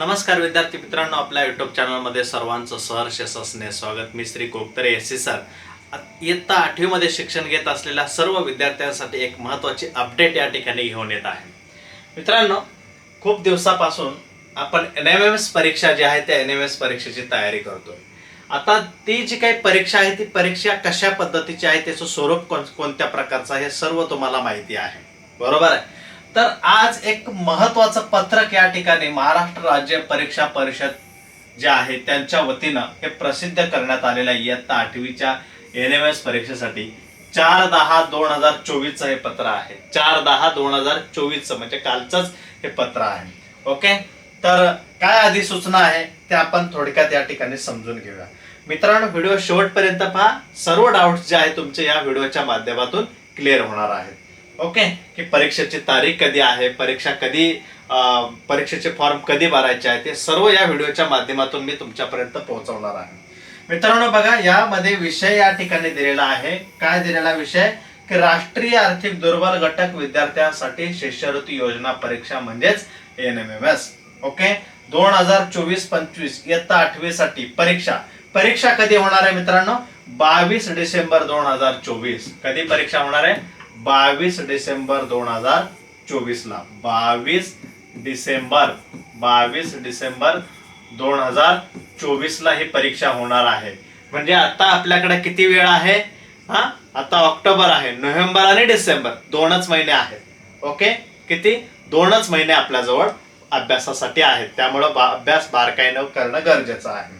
नमस्कार विद्यार्थी मित्रांनो आपल्या युट्यूब चॅनलमध्ये सर्वांचं सहर्ष असणे स्वागत. मी Shri Koktare S C sir. इयत्ता आठवीमध्ये शिक्षण घेत असलेल्या सर्व विद्यार्थ्यांसाठी एक महत्त्वाची अपडेट या ठिकाणी घेऊन येत आहे. मित्रांनो खूप दिवसापासून आपण एन एम एम एस परीक्षा जी आहे त्या एन एम एस परीक्षेची तयारी करतोय. आता ती जी काही परीक्षा आहे ती परीक्षा कशा पद्धतीची आहे त्याचं स्वरूप कोण कोणत्या प्रकारचं आहे हे सर्व तुम्हाला माहिती आहे. बरोबर आहे? तर आज एक महत्वाचं पत्रक या ठिकाणी महाराष्ट्र राज्य परीक्षा परिषद जे आहे त्यांच्या वतीनं हे प्रसिद्ध करण्यात आलेल्या इयत्ता आठवीच्या एन एम एस परीक्षेसाठी चार दहा दोन हजार चोवीसचं हे पत्र आहे. चार दहा दोन हजार चोवीसचं म्हणजे कालचंच हे पत्र आहे. ओके? तर काय आधी सूचना आहे ते आपण थोडक्यात या ठिकाणी समजून घेऊया. मित्रांनो व्हिडिओ शेवटपर्यंत पहा. सर्व डाऊट्स जे आहे तुमचे या व्हिडिओच्या माध्यमातून क्लिअर होणार आहेत. ओके की परीक्षेची तारीख कधी आहे परीक्षा कधी परीक्षेचे फॉर्म कधी भरायचे आहे ते सर्व या व्हिडिओच्या माध्यमातून मी तुमच्यापर्यंत पोहोचवणार आहे. मित्रांनो बघा यामध्ये विषय या ठिकाणी दिलेला आहे. काय दिलेला विषय? की राष्ट्रीय आर्थिक दुर्बल घटक विद्यार्थ्यांसाठी शिष्यवृत्ती योजना परीक्षा म्हणजेच N M M S okay दोन हजार चोवीस पंचवीस इयत्ता आठवीसाठी परीक्षा. परीक्षा कधी होणार आहे मित्रांनो? बावीस डिसेंबर दोन हजार चोवीस. कधी परीक्षा होणार आहे? बावीस डिसेंबर दोन हजार चोवीसला. बावीस डिसेंबर बावीस डिसेंबर दोन हजार चोवीसला ही परीक्षा होणार आहे. म्हणजे आता आपल्याकडे किती वेळ आहे? हा? आता ऑक्टोबर आहे नोव्हेंबर आणि डिसेंबर दोनच महिने आहेत. ओके? किती? दोनच महिने आपल्याजवळ अभ्यासासाठी आहेत. त्यामुळं बा- अभ्यास बारकाईनं करणं गरजेचं आहे.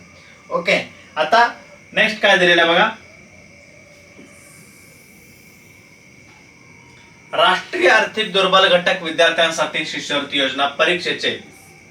ओके? आता नेक्स्ट काय दिलेलं आहे बघा? राष्ट्रीय आर्थिक दुर्बल घटक विद्यार्थ्यांसाठी शिष्यवृत्ती योजना परीक्षेचे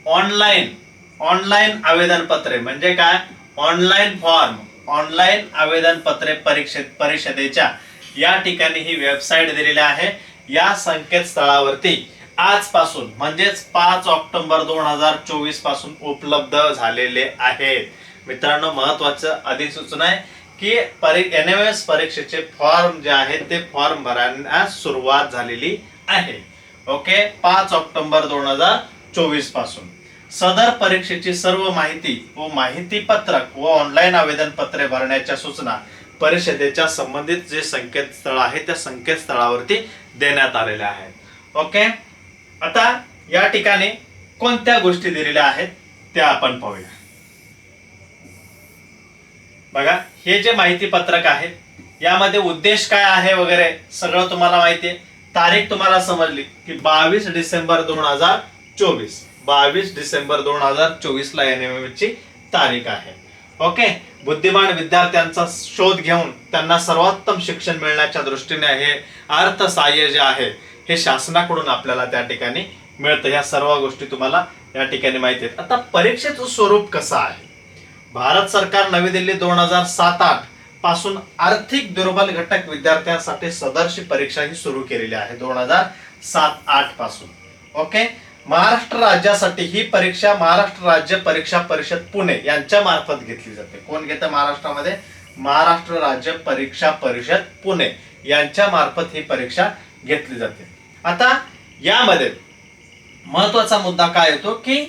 ऑनलाईन ऑनलाईन आवेदन पत्रे म्हणजे काय? ऑनलाईन फॉर्म ऑनलाईन आवेदन पत्रे परीक्षेत परिषदेच्या. या ठिकाणी ही वेबसाईट दिलेली आहे. या संकेतस्थळावरती आजपासून म्हणजेच पाच ऑक्टोबर दोन हजार चोवीसपासून उपलब्ध झालेले आहेत. मित्रांनो महत्वाचं अधिसूचना आहे. की परी एन एम एस परीक्षेचे फॉर्म जे आहेत ते फॉर्म भरण्यास सुरुवात झालेली आहे. ओके पाच ऑक्टोबर दोन हजार चोवीसपासून. सदर परीक्षेची सर्व माहिती व माहिती पत्रक व ऑनलाईन आवेदन पत्रे भरण्याच्या सूचना परिषदेच्या संबंधित जे संकेतस्थळ आहे त्या संकेतस्थळावरती देण्यात आलेल्या आहेत. ओके आता या ठिकाणी कोणत्या गोष्टी दिलेल्या आहेत त्या आपण पाहूया. बघा हे जे माहिती पत्रक आहे यामध्ये उद्देश काय आहे वगैरे सगळं तुम्हाला माहिती आहे. तारीख तुम्हाला समजली की बावीस डिसेंबर दोन हजार चोवीस. बावीस डिसेंबर दोन हजार चोवीस ला एन ची तारीख आहे. ओके? बुद्धिमान विद्यार्थ्यांचा शोध घेऊन त्यांना सर्वोत्तम शिक्षण मिळण्याच्या दृष्टीने हे अर्थसहाय्य जे आहे हे शासनाकडून आपल्याला त्या ठिकाणी मिळतं. या सर्व गोष्टी तुम्हाला या ठिकाणी माहिती आहेत. आता परीक्षेचं स्वरूप कसं आहे? भारत सरकार नवी दिल्ली दोन हजार सात आठपासून आर्थिक दुर्बल घटक विद्यार्थ्यांसाठी सदरची परीक्षा ही सुरू केलेली आहे दोन हजार सात आठपासून. ओके महाराष्ट्र राज्यासाठी ही परीक्षा महाराष्ट्र राज्य परीक्षा परिषद पुणे यांच्या मार्फत घेतली जाते. कोण घेतं महाराष्ट्रामध्ये? महाराष्ट्र राज्य परीक्षा परिषद पुणे यांच्या मार्फत ही परीक्षा घेतली जाते. आता यामध्ये महत्त्वाचा मुद्दा काय येतो की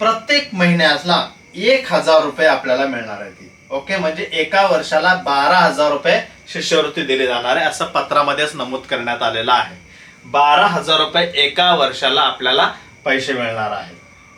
प्रत्येक महिन्याला एक हजार रुपये आपल्याला मिळणार आहे ती. ओके म्हणजे एका वर्षाला बारा हजार रुपये शिष्यवृत्ती दिली जाणार आहे असं पत्रामध्येच नमूद करण्यात आलेलं आहे. बारा हजार रुपये एका वर्षाला आपल्याला पैसे मिळणार आहे.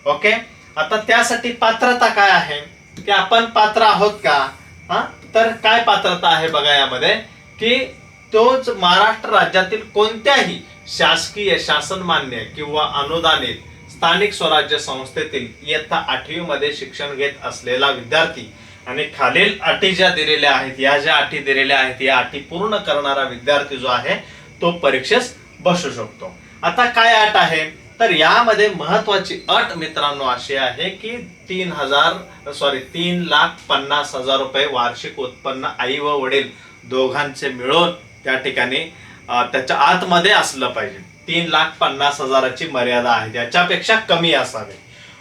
ओके आता त्यासाठी पात्रता काय आहे? की आपण पात्र आहोत का? हा? तर काय पात्रता आहे बघा यामध्ये? की तोच महाराष्ट्र राज्यातील कोणत्याही शासकीय शासनमान्य किंवा अनुदानित स्थानिक स्वराज्य संस्थेतील इयत्ता आठवी मध्ये शिक्षण घेत असलेला विद्यार्थी आणि खालील अटी ज्या दिलेल्या आहेत या ज्या अटी दिलेल्या आहेत या अटी पूर्ण करणारा विद्यार्थी जो आहे तो परीक्षेस बसू शकतो. आता काय अट आहे? तर यामध्ये महत्वाची अट मित्रांनो अशी आहे की तीन हजार सॉरी तीन लाख पन्नास हजार रुपये वार्षिक उत्पन्न आई व वडील दोघांचे मिळून त्या ठिकाणी त्याच्या आतमध्ये असलं पाहिजे. तीन लाख पन्नास हजाराची मर्यादा आहे. ज्याच्यापेक्षा कमी असावे.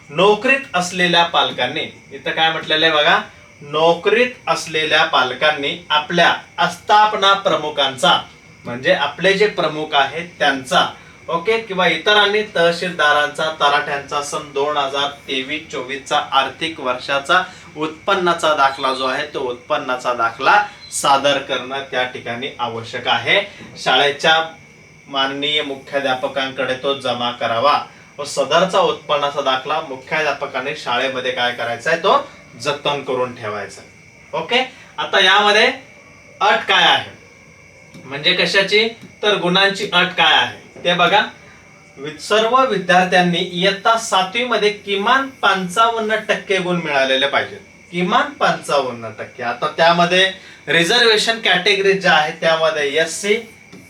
नोकरीत असलेल्या पालकांनी इथं काय म्हटलेलं आहे बघा नोकरीत असलेल्या पालकांनी आपल्या आस्थापना प्रमुखांचा म्हणजे आपले जे प्रमुख आहेत त्यांचा ओके किंवा इतरांनी तहसीलदारांचा तलाठ्यांचा सन दोन हजार तेवीस चोवीसचा आर्थिक वर्षाचा उत्पन्नाचा दाखला जो आहे तो उत्पन्नाचा दाखला सादर करणं त्या ठिकाणी आवश्यक आहे. शाळेच्या माननीय मुख्याध्यापकांकडे तो जमा करावा. व सदरचा उत्पन्नाचा दाखला मुख्याध्यापकाने शाळेमध्ये काय करायचा आहे तो जतन करून ठेवायचा. ओके? आता यामध्ये अट काय आहे? म्हणजे कशाची? तर गुणांची अट काय आहे? ते बघा. सर्व विद्यार्थ्यांनी इयत्ता सातवीमध्ये किमान पंचावन्न टक्के गुण मिळालेले पाहिजेत. किमान पंचावन्न टक्के. आता त्यामध्ये रिझर्वेशन कॅटेगरी ज्या आहेत त्यामध्ये एस सी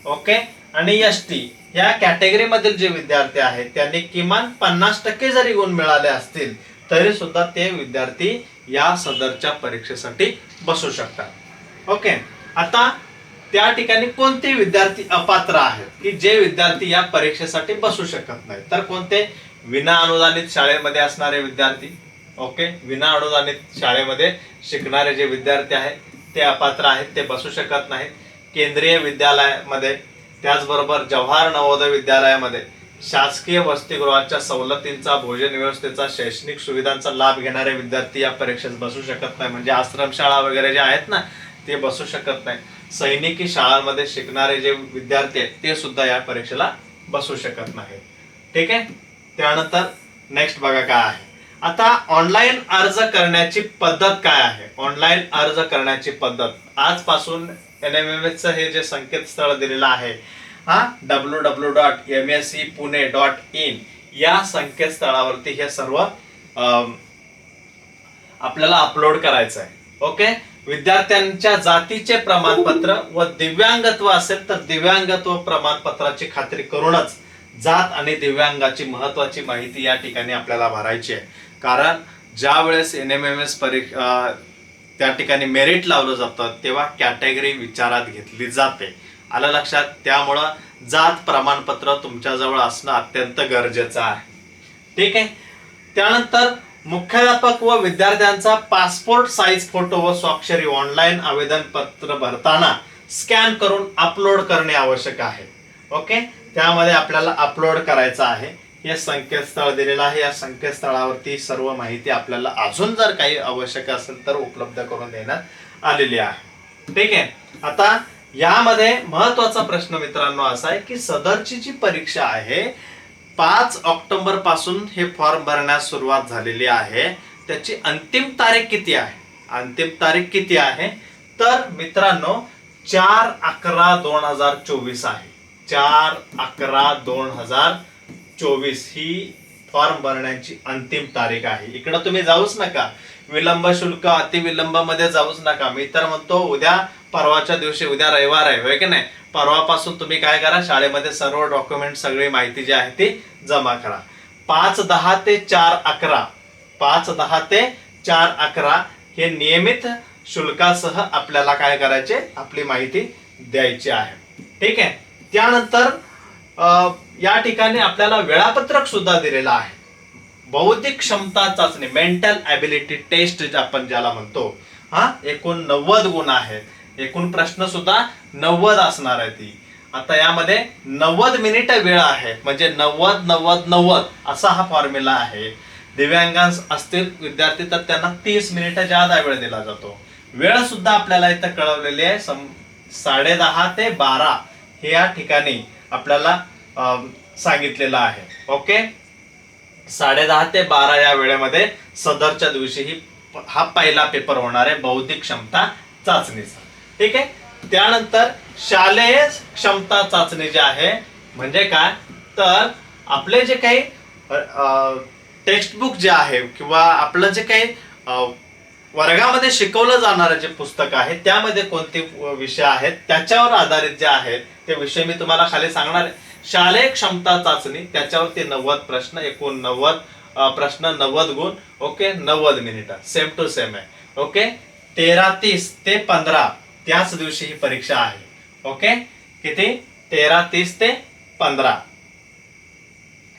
ओके? आणि एस टी या कॅटेगरी मधील जे विद्यार्थी आहेत त्यांनी किमान पन्नास टक्के जरी गुण मिळाले असतील तरी सुद्धा ते विद्यार्थी या सदरच्या परीक्षेसाठी बसू शकतात. ओके आता त्या ठिकाणी कोणते विद्यार्थी अपात्र आहेत की जे विद्यार्थी या परीक्षेसाठी बसू शकत नाही तर कोणते? विना अनुदानित शाळेमध्ये असणारे विद्यार्थी. ओके विना अनुदानित शाळेमध्ये शिकणारे जे विद्यार्थी आहेत ते अपात्र आहेत ते बसू शकत नाहीत. केंद्रीय विद्यालयामध्ये त्याचबरोबर जवाहर नवोदय विद्यालयामध्ये शासकीय वसतिगृहाच्या सवलतींचा भोजन व्यवस्थेचा शैक्षणिक सुविधांचा लाभ घेणारे विद्यार्थी या परीक्षेत बसू शकत नाही. म्हणजे आश्रमशाळा वगैरे जे आहेत ना ते बसू शकत नाही. सैनिकी शाळांमध्ये शिकणारे जे विद्यार्थी आहेत ते सुद्धा या परीक्षेला बसू शकत नाहीत. ठीक आहे? त्यानंतर नेक्स्ट बघा काय आहे. आता ऑनलाईन अर्ज करण्याची पद्धत काय आहे? ऑनलाईन अर्ज करण्याची पद्धत. आजपासून एन एम एम एच हे जे संकेतस्थळ दिलेलं आहे हा? W W dot M S C Pune dot in या संकेतस्थळावरती हे सर्व आपल्याला अपलोड करायचं आहे ओके विद्यार्थ्यांच्या जातीचे प्रमाणपत्र व दिव्यांगत्व असेल तर दिव्यांगत्व प्रमाणपत्राची खात्री करूनच जात आणि दिव्यांगाची महत्वाची माहिती या ठिकाणी आपल्याला भरायची आहे. कारण ज्या वेळेस एन एम एम एस परीक्षा त्या ठिकाणी मेरिट लावलं जातं तेव्हा कॅटेगरी विचारात घेतली जाते. आलं लक्षात? त्यामुळं जात प्रमाणपत्र तुमच्याजवळ असणं अत्यंत गरजेचं आहे. ठीक आहे? त्यानंतर मुख्याध्यापक व विद्यार्थ्यांचा पासपोर्ट साईज फोटो व स्वाक्षरी ऑनलाईन आवेदन पत्र भरताना स्कॅन करून अपलोड करणे आवश्यक आहे. ओके? त्यामध्ये आपल्याला अपलोड करायचं आहे. हे संकेतस्थळ दिलेलं आहे. या संकेतस्थळावरती सर्व माहिती आपल्याला अजून जर काही आवश्यक असेल तर उपलब्ध करून देण्यात आलेली आहे. ठीक आहे? आता यामध्ये महत्त्वाचा प्रश्न मित्रांनो असा आहे की सदरची जी परीक्षा आहे पाच ऑक्टोबरपासून हे फॉर्म भरण्यास सुरुवात झालेली आहे. त्याची अंतिम तारीख किती आहे? अंतिम तारीख किती आहे? तर मित्रांनो चार अकरा दोन हजार चोवीस आहे. चार अकरा दोन हजार चोवीस ही फॉर्म भरण्याची अंतिम तारीख आहे. इकडं तुम्ही जाऊच नका. विलंब शुल्क अतिविलंबमध्ये जाऊच नका. मी तर म्हणतो उद्या परवाच्या दिवशी उद्या रविवार आहे होय की नाही? परवापासून तुम्ही काय करा शाळेमध्ये सर्व डॉक्युमेंट सगळी माहिती जी आहे ती जमा करा. पाच दहा ते चार अकरा पाच दहा ते चार अकरा हे नियमित शुल्कासह आपल्याला काय करायचे? आपली माहिती द्यायची आहे. ठीक आहे? त्यानंतर या ठिकाणी आपल्याला वेळापत्रक सुद्धा दिलेलं आहे. बौद्धिक क्षमता चाचणी मेंटल ॲबिलिटी टेस्ट आपण ज्याला म्हणतो हा एकूण नव्वद गुण आहेत. एकूण प्रश्न सुद्धा नव्वद असणार आहे ती. आता यामध्ये नव्वद मिनिट वेळ आहे. म्हणजे नव्वद नव्वद नव्वद असा हा फॉर्म्युला आहे. दिव्यांगांस असतील विद्यार्थी तर त्यांना तीस मिनिटं जादा वेळ दिला जातो. वेळ सुद्धा आपल्याला इथं कळवलेली आहे. सम साडे दहा ते बारा हे या ठिकाणी आपल्याला सांगितलेलं आहे. ओके? साडे दहा ते बारा या वेळेमध्ये सदरच्या दिवशी ही हा पहिला पेपर होणार आहे बौद्धिक क्षमता चाचणीचा. ठीक आहे? त्यानंतर शालेय क्षमता चाचणी जी आहे म्हणजे काय? तर आपले जे काही टेक्स्टबुक जे आहे किंवा आपलं जे काही वर्गामध्ये शिकवलं जाणारं जे पुस्तक आहे त्यामध्ये कोणते विषय आहेत त्याच्यावर आधारित जे आहेत ते विषय मी तुम्हाला खाली सांगणार आहे. शालेय क्षमता चाचणी त्याच्यावरती नव्वद प्रश्न एकूण नव्वद प्रश्न नव्वद गुण ओके नव्वद मिनिट सेम टू सेम आहे. ओके? तेरा तीस ते पंधरा त्याच दिवशी ही परीक्षा आहे. ओके? किती? तेरा तीस ते पंधरा.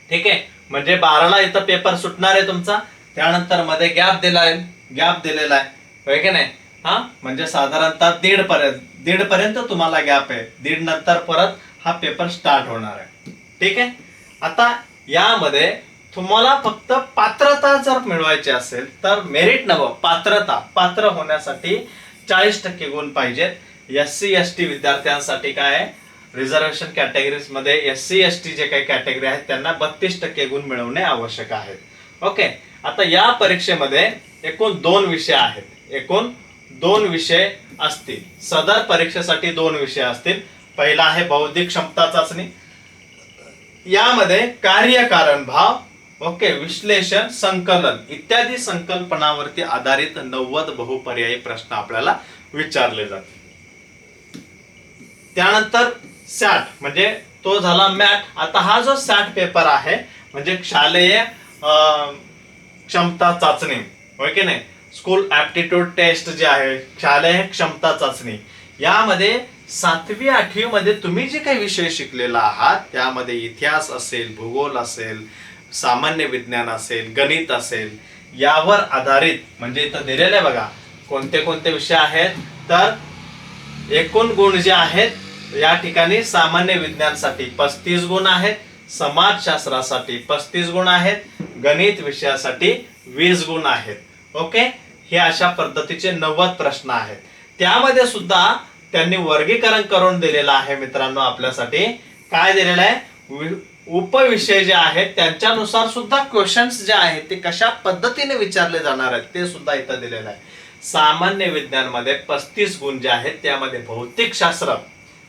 ठीक आहे? म्हणजे बाराला इथं पेपर सुटणार आहे तुमचा. त्यानंतरमध्ये गॅप दिला आहे गॅप दिलेला आहे. होय की नाही? हा? म्हणजे साधारणतः दीड पर्यंत दीड पर्यंत तुम्हाला गॅप आहे. दीड नंतर परत हा पेपर स्टार्ट होणार आहे. ठीक आहे? आता यामध्ये तुम्हाला फक्त पात्रता जर मिळवायची असेल तर मेरिट नवं पात्रता पात्र होण्यासाठी चाळीस टक्के गुण पाहिजेत. एस सी एस टी विद्यार्थ्यांसाठी काय आहे? रिझर्वेशन कॅटेगरीजमध्ये एस सी एस टी जे काही कॅटेगरी आहेत त्यांना बत्तीस टक्के गुण मिळवणे आवश्यक आहे ओके आता या परीक्षेमध्ये एकूण दोन विषय आहेत. एकूण दोन विषय असतील. सदर परीक्षेसाठी दोन विषय असतील. पहिला आहे बौद्धिक क्षमता चाचणी. यामध्ये कार्यकारण भाव ओके विश्लेषण संकलन इत्यादी संकल्पनावरती आधारित नव्वद बहुपर्यायी प्रश्न आपल्याला विचारले जातील. त्यानंतर सॅट म्हणजे तो झाला मॅट. आता हा जो सॅट पेपर आहे म्हणजे शालेय क्षमता चाचणी होय की नाही? स्कूल ऍप्टिट्यूड टेस्ट जे आहे शालेय क्षमता चाचणी यामध्ये सातवी आठवी मध्ये तुम्ही जे काही विषय शिकलेला आहात त्यामध्ये इतिहास असेल भूगोल असेल सामान्य विज्ञान असेल गणित असेल यावर आधारित म्हणजे इथं दिलेले बघा कोणते कोणते विषय आहेत? तर एकूण गुण जे आहेत या ठिकाणी सामान्य विज्ञानसाठी पस्तीस गुण आहेत समाजशास्त्रासाठी पस्तीस गुण आहेत गणित विषयासाठी वीस गुण आहेत. ओके? हे अशा पद्धतीचे नव्वद प्रश्न आहेत. त्यामध्ये सुद्धा त्यांनी वर्गीकरण करून दिलेलं आहे मित्रांनो आपल्यासाठी. काय दिलेलं आहे? वि- उपविषय जे आहेत त्यांच्यानुसार सुद्धा क्वेश्चन्स जे आहेत ते कशा पद्धतीने विचारले जाणार आहेत ते सुद्धा इथं दिलेलं आहे. सामान्य विज्ञानमध्ये पस्तीस गुण जे आहेत त्यामध्ये भौतिक शास्त्र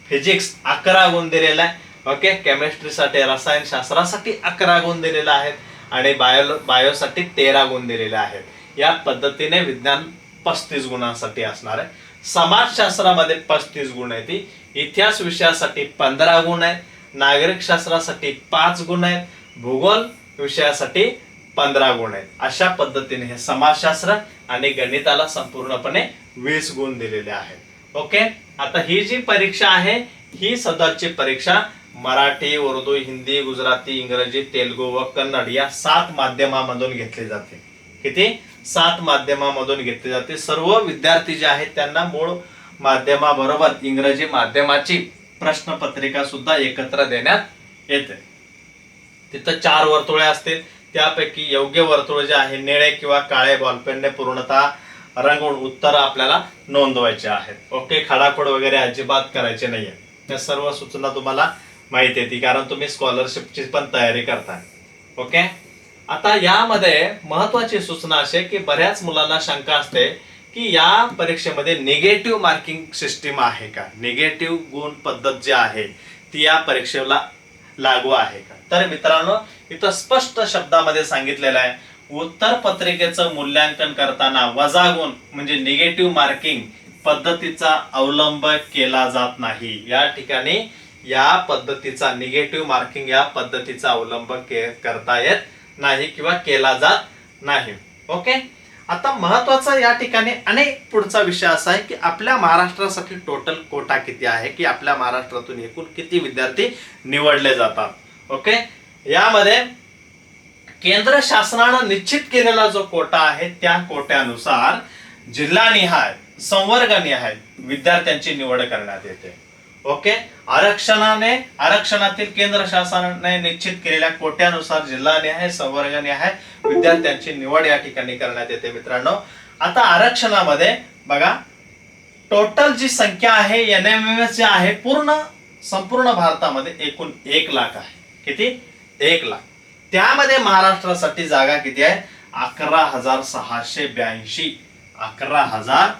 फिजिक्स अकरा गुण दिलेला आहे. ओके? केमिस्ट्रीसाठी रसायनशास्त्रासाठी अकरा गुण दिलेलं आहेत. आणि बायो बायोसाठी तेरा गुण दिलेले आहेत. या पद्धतीने विज्ञान पस्तीस गुणांसाठी असणार आहे. समाजशास्त्रामध्ये पस्तीस गुण आहेत. इतिहास विषयासाठी पंधरा गुण आहेत. नागरिक शास्त्रासाठी पाच गुण आहेत. भूगोल विषयासाठी पंधरा गुण आहेत. अशा पद्धतीने हे समाजशास्त्र आणि गणिताला संपूर्णपणे वीस गुण दिलेले आहेत. ओके? आता ही जी परीक्षा आहे ही सदरची परीक्षा मराठी उर्दू हिंदी गुजराती इंग्रजी तेलुगू व कन्नड या सात माध्यमामधून घेतली जाते. किती? सात माध्यमामधून घेतले जाते. सर्व विद्यार्थी जे आहेत त्यांना मूळ माध्यमाबरोबर इंग्रजी माध्यमाची प्रश्नपत्रिका सुद्धा एकत्र देण्यात येते. तिथं चार वर्तुळे असतील. त्यापैकी योग्य वर्तुळ जे आहे निळे किंवा काळे बॉलपेनने पूर्णतः रंगून उत्तर आपल्याला नोंदवायचे आहेत. ओके खडाखोड वगैरे अजिबात करायचे नाही आहे त्या सर्व सूचना तुम्हाला माहिती येते कारण तुम्ही स्कॉलरशिपची पण तयारी करताय. ओके? आता यामध्ये महत्वाची सूचना असे की बऱ्याच मुलांना शंका असते की या परीक्षेमध्ये निगेटिव्ह मार्किंग सिस्टीम आहे का? निगेटिव्ह गुण पद्धत जी आहे ती या परीक्षेला लागू आहे का? तर मित्रांनो इथं स्पष्ट शब्दामध्ये सांगितलेलं आहे उत्तर पत्रिकेचं मूल्यांकन करताना वजा गुण म्हणजे निगेटिव्ह मार्किंग पद्धतीचा अवलंब केला जात नाही. या ठिकाणी या पद्धतीचा निगेटिव्ह मार्किंग या पद्धतीचा अवलंब के- करता येत नाही किंवा केला जात नाही. ओके आता महत्त्वाचा या ठिकाणी अनेक पुढचा विषय असा आहे की आपल्या महाराष्ट्रासाठी टोटल कोटा किती आहे की आपल्या महाराष्ट्रातून एकूण किती विद्यार्थी निवडले जातात. ओके यामध्ये केंद्र शासनानं निश्चित केलेला जो कोटा आहे त्या कोट्यानुसार जिल्हानिहाय संवर्गनिहाय विद्यार्थ्यांची निवड करण्यात येते. ओके? आरक्षणाने आरक्षणातील केंद्र शासनाने निश्चित केलेल्या कोट्यानुसार जिल्हानिहाय संवर्गनिहाय विद्यार्थ्यांची निवड या ठिकाणी करण्यात येते मित्रांनो. आता आरक्षणामध्ये बघा टोटल जी संख्या आहे एन एम एम एस जे आहे पूर्ण संपूर्ण भारतामध्ये एकूण एक लाख आहे. किती? एक लाख. त्यामध्ये महाराष्ट्रासाठी जागा किती आहे? अकरा हजार सहाशे ब्याऐंशी. अकरा हजार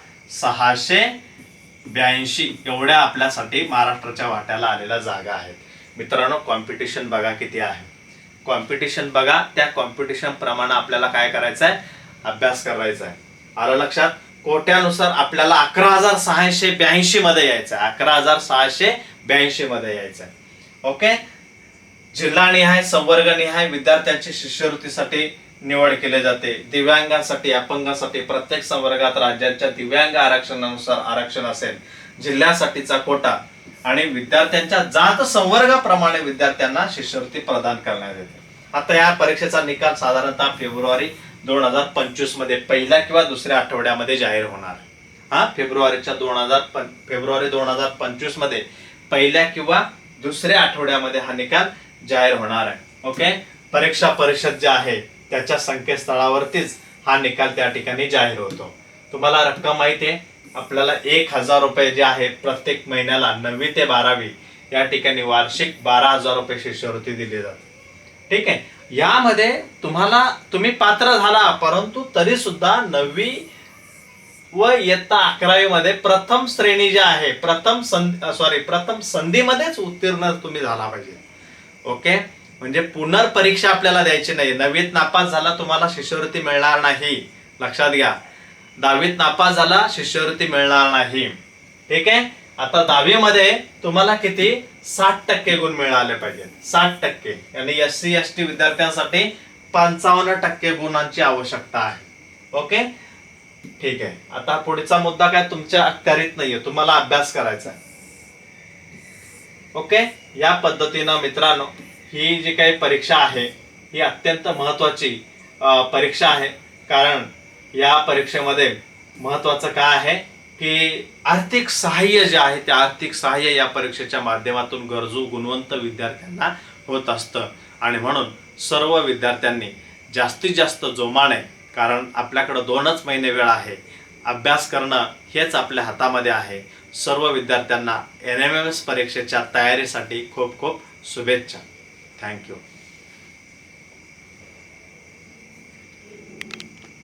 सहाशे ब्याऐंशी एवढ्या आपल्यासाठी महाराष्ट्राच्या वाट्याला आलेल्या जागा आहेत. मित्रांनो कॉम्पिटिशन बघा किती आहे. कॉम्पिटिशन बघा त्या कॉम्पिटिशन प्रमाणे आपल्याला काय करायचं आहे अभ्यास करायचा आहे आलं लक्षात? कोट्यानुसार आपल्याला अकरा हजार सहाशे ब्याऐंशी मध्ये यायचं आहे अकरा हजार सहाशे ब्याऐंशी मध्ये यायचं आहे ओके जिल्हानिहाय संवर्गनिहाय विद्यार्थ्यांची शिष्यवृत्तीसाठी निवड केली जाते. दिव्यांगांसाठी अपंगासाठी प्रत्येक संवर्गात राज्याच्या दिव्यांग आरक्षणानुसार आरक्षण असेल. जिल्ह्यासाठीचा कोटा आणि विद्यार्थ्यांच्या जात संवर्गाप्रमाणे विद्यार्थ्यांना शिष्यवृत्ती प्रदान करण्यात येते. आता या परीक्षेचा निकाल साधारणतः फेब्रुवारी दोन हजार पंचवीसमध्ये पहिल्या किंवा दुसऱ्या आठवड्यामध्ये जाहीर होणार. हा? फेब्रुवारीच्या दोन हजार फेब्रुवारी दोन हजार पंचवीसमध्ये पहिल्या किंवा दुसऱ्या आठवड्यामध्ये हा निकाल जाहीर होणार आहे. ओके? परीक्षा परिषद जे आहे त्याच्या संकेतस्थळावरतीच हा निकाल त्या ठिकाणी जाहीर होतो. तुम्हाला रक्कम माहिती आहे आपल्याला एक हजार रुपये जे आहे प्रत्येक महिन्याला नववी ते बारावी या ठिकाणी वार्षिक बारा हजार रुपये शिष्यवृत्ती दिली जाते. ठीक आहे? यामध्ये तुम्हाला तुम्ही पात्र झाला परंतु तरी सुद्धा नववी व इयत्ता अकरावीमध्ये प्रथम श्रेणी जी आहे प्रथम संधी सॉरी प्रथम संधीमध्येच उत्तीर्ण तुम्ही झाला पाहिजे. ओके? म्हणजे पुनर्परीक्षा आपल्याला द्यायची नाही. नववीत नापास झाला तुम्हाला शिष्यवृत्ती मिळणार नाही. लक्षात घ्या. दहावीत नापास झाला शिष्यवृत्ती मिळणार नाही. ठीक आहे? आता दहावीमध्ये तुम्हाला किती? साठ टक्के गुण मिळाले पाहिजे साठ टक्के. आणि एस सी एस टी विद्यार्थ्यांसाठी पंचावन्न टक्के गुणांची आवश्यकता आहे. ओके? ठीक आहे. आता पुढचा मुद्दा काय? तुमच्या अखत्यारीत नाहीये. तुम्हाला अभ्यास करायचा आहे. ओके? या पद्धतीनं मित्रांनो ही जी काही परीक्षा आहे ही अत्यंत महत्त्वाची परीक्षा आहे. कारण या परीक्षेमध्ये महत्त्वाचं काय आहे? की आर्थिक सहाय्य जे आहे ते आर्थिक सहाय्य या परीक्षेच्या माध्यमातून गरजू गुणवंत विद्यार्थ्यांना होत असतं. आणि म्हणून सर्व विद्यार्थ्यांनी जास्तीत जास्त जोमाने कारण आपल्याकडं दोनच महिने वेळ आहे अभ्यास करणं हेच आपल्या हातामध्ये आहे. सर्व विद्यार्थ्यांना एन एम एम एस परीक्षेच्या तयारीसाठी खूप खूप शुभेच्छा. Thank you.